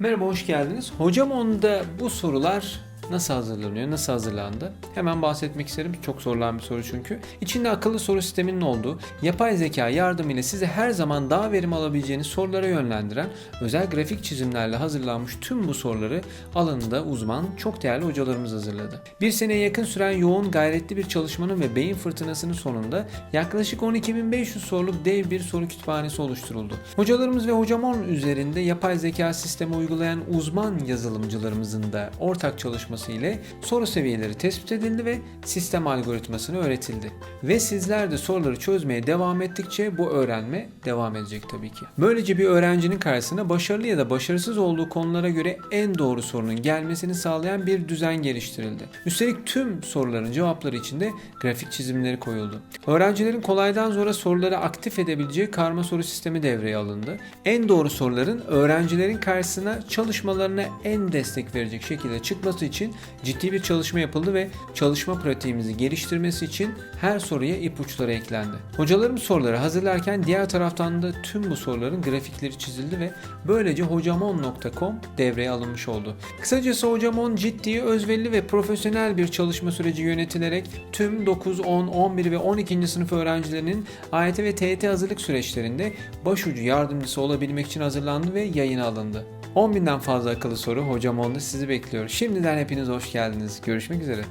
Merhaba, hoş geldiniz. Hocam onda bu sorular nasıl hazırlanıyor, nasıl hazırlandı? Hemen bahsetmek isterim. Çok sorulan bir soru çünkü. İçinde akıllı soru sisteminin olduğu, yapay zeka yardımıyla size her zaman daha verim alabileceğiniz sorulara yönlendiren, özel grafik çizimlerle hazırlanmış tüm bu soruları alanında uzman, çok değerli hocalarımız hazırladı. Bir seneye yakın süren yoğun, gayretli bir çalışmanın ve beyin fırtınasının sonunda yaklaşık 12.500 soruluk dev bir soru kütüphanesi oluşturuldu. Hocalarımız ve hocamon üzerinde yapay zeka sistemi uygulayan uzman yazılımcılarımızın da ortak çalışması ile soru seviyeleri tespit edildi ve sistem algoritmasını öğretildi. Ve sizler de soruları çözmeye devam ettikçe bu öğrenme devam edecek tabii ki. Böylece bir öğrencinin karşısına başarılı ya da başarısız olduğu konulara göre en doğru sorunun gelmesini sağlayan bir düzen geliştirildi. Üstelik tüm soruların cevapları için de grafik çizimleri koyuldu. Öğrencilerin kolaydan zora soruları aktif edebileceği karma soru sistemi devreye alındı. En doğru soruların öğrencilerin karşısına çalışmalarına en destek verecek şekilde çıkması için ciddi bir çalışma yapıldı ve çalışma pratiğimizi geliştirmesi için her soruya ipuçları eklendi. Hocalarım soruları hazırlarken diğer taraftan da tüm bu soruların grafikleri çizildi ve böylece hocamon.com devreye alınmış oldu. Kısacası Hocamon ciddi, özverili ve profesyonel bir çalışma süreci yönetilerek tüm 9, 10, 11 ve 12. sınıf öğrencilerinin AYT ve TYT hazırlık süreçlerinde başucu yardımcısı olabilmek için hazırlandı ve yayına alındı. 10 binden fazla akıllı soru Hocam Onda sizi bekliyor. Şimdiden hepiniz hoş geldiniz. Görüşmek üzere.